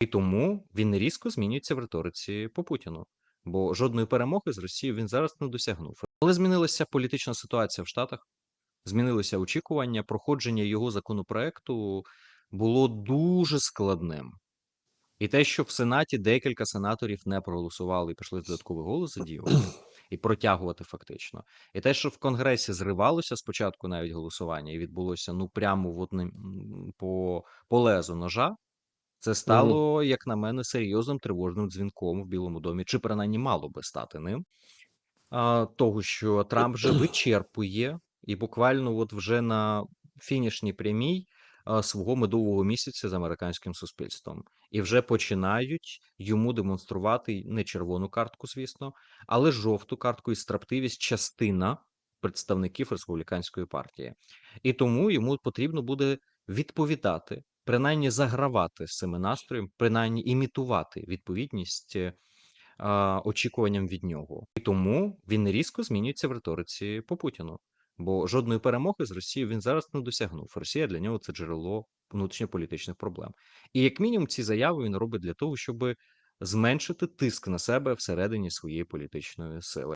І тому він різко змінюється в риториці по Путіну. Бо жодної перемоги з Росією він зараз не досягнув. Але змінилася політична ситуація в Штатах, змінилися очікування. Проходження його законопроекту було дуже складним. І те, що в Сенаті декілька сенаторів не проголосували і пішли додатковий голос задіювати і протягувати фактично. І те, що в Конгресі зривалося спочатку навіть голосування, і відбулося ну прямо от, не- м, по, по лезу ножа, це стало, як на мене, серйозним тривожним дзвінком в Білому домі, чи принаймні мало би стати ним. А, того, що Трамп вже вичерпує і буквально от вже на фінішній прямій а, свого медового місяця з американським суспільством, і вже починають йому демонструвати не червону картку, звісно, але жовту картку і строптивість частина представників республіканської партії, і тому йому потрібно буде відповідати, принаймні загравати з цими настроєм, принаймні імітувати відповідність. е, очікуванням від нього. І тому він різко змінюється в риториці по Путіну. Бо жодної перемоги з Росією він зараз не досягнув. Росія для нього це джерело внутрішньополітичних проблем. І як мінімум ці заяви він робить для того, щоб зменшити тиск на себе всередині своєї політичної сили.